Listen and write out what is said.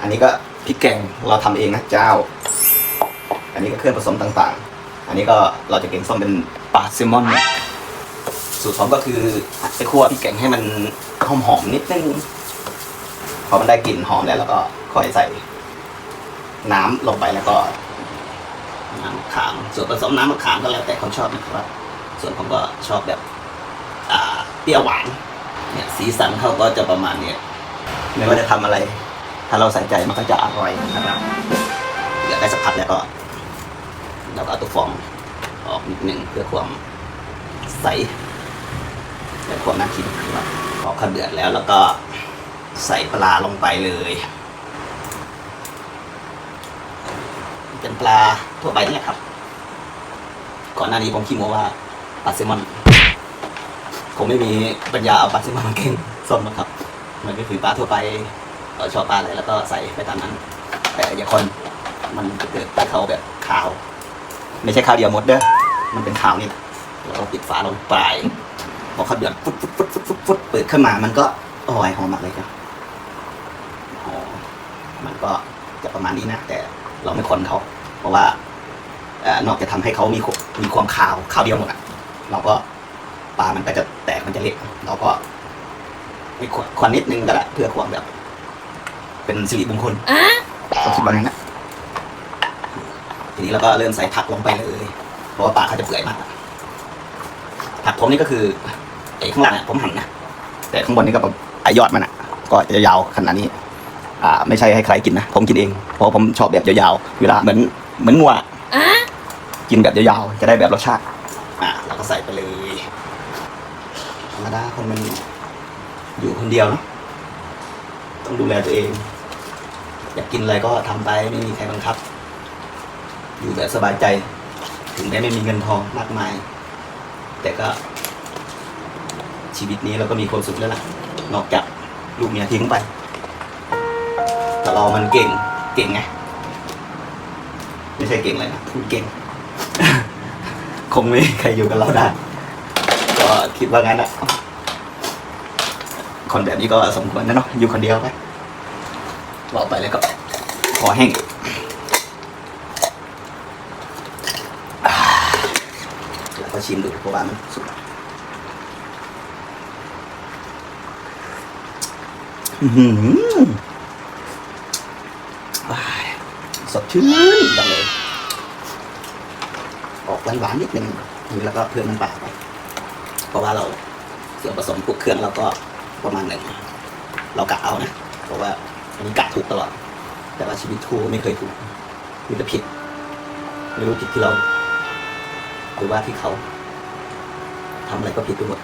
อันนี้ก็พริกแกงเราทำเองนะเจ้า อันนี้ก็เครื่องผสมต่างๆ อันนี้ก็เราจะเก่งส้มเป็นปลาแซลมอน สูตรผมก็คือไปคั่วพริกแกงให้มันหอมหอมๆนิดนึง พอมันได้กลิ่นหอมแล้วแล้วก็ค่อยใส่น้ำลงไปแล้วก็น้ำขาม ส่วนผสมน้ำมะขามก็แล้วแต่คนชอบนะครับ ส่วนผมก็ชอบแบบเปรี้ยวหวาน เนี่ยสีสันเขาก็จะประมาณเนี้ยไม่ว่าจะทำอะไร ถ้าเราใส่ใจมันก็จะอร่อยนะครับเดี๋ยวได้สักพักแล้วก็เราก็เอาตัวฟองออกนิดหนึ่งเพื่อความใสและความน่ากินนะครับพอข้าวเดือดแล้วแล้วก็ใส่ปลาลงไปเลย เป็นปลาทั่วไปนี่ครับ ก่อนหน้านี้ผมคิดว่าปลาแซลมอนผมไม่มีปัญญาเอาปลาแซลมอนมาเก่งส้มนะครับ มันก็คือปลาทั่วไป เราชอบปลาอะไรแล้วก็ใส่ไปตามนั้น แต่อย่าคนมันจะเกิดไปเขาแบบขาว ไม่ใช่ขาวเดียวหมดเด้อมันเป็นขาวนี่แหละแล้วก็ปิดฝาลงไปพอเขาเดือดฟุดฟุดฟุดฟุดฟุดฟุดเปิดขึ้นมามันก็อ่อยหอมมากเลยครับหอมมันก็จะประมาณนี้นะแต่เราไม่คนเขาเพราะว่าอนอกจากทำให้เขามีมีความขาวขาวเดียวหมดอะเราก็ปลามันก็จะแตกมันจะเละเราก็มีควันควันนิดนึงก็ได้เพื่อความแบบ เป็นสิริมงคลก็คิดว่างั้นนะทีนี้เราก็เริ่มใส่ผักลงไปเลยเพราะว่าปลาเขาจะเปื่อยมากผักผมนี่ก็คือไอ้ข้างล่างเนี่ยผมหั่นนะแต่ข้างบนนี่ก็แบบไอยอดมันอะ ก็จะยาวขนาดนี้ อ่า ไม่ใช่ให้ใครกินนะผมกินเองเพราะผมชอบแบบยาวๆเวลาเหมือนเหมือนงัวกินแบบยาวๆจะได้แบบรสชาติอ่าเราก็ใส่ไปเลยธรรมดาคนมันอยู่คนเดียวเนอะต้องดูแลตัวเอง อยากกินอะไรก็ทำไปไม่มีใครบังคับ อยู่แบบสบายใจ ถึงแม้ไม่มีเงินทองมากมาย แต่ก็ ชีวิตนี้เราก็มีความสุขแล้วล่ะ นอกจากลูกเมียทิ้งไป แต่เรามันเก่ง เก่งไง ไม่ใช่เก่งเลยนะพูดเก่ง คงไม่ใครอยู่กับเราได้ ก็คิดว่างั้นอะคนแบบนี้ก็สมควรนะเนาะอยู่คนเดียวไป บอกไปแล้วก็ขอแห้งอ่าแล้วก็ชิมดูเพราะว่ามันสุกอื้อหือว้ายสดชื่นจังเลย ออกหวานๆนิดนึงแล้วก็เพิ่มน้ำปลาไป เพราะว่าเราส่วนผสมพวกเครื่องเราก็ประมาณหนึ่งเรากะเอานะ เพราะว่า อันนี้กะถูกตลอด แต่ว่าชีวิตทูไม่เคยถูกมีแต่ผิด ไม่รู้ผิดที่เรา หรือว่าที่เขาทำอะไรก็ผิดไปหมด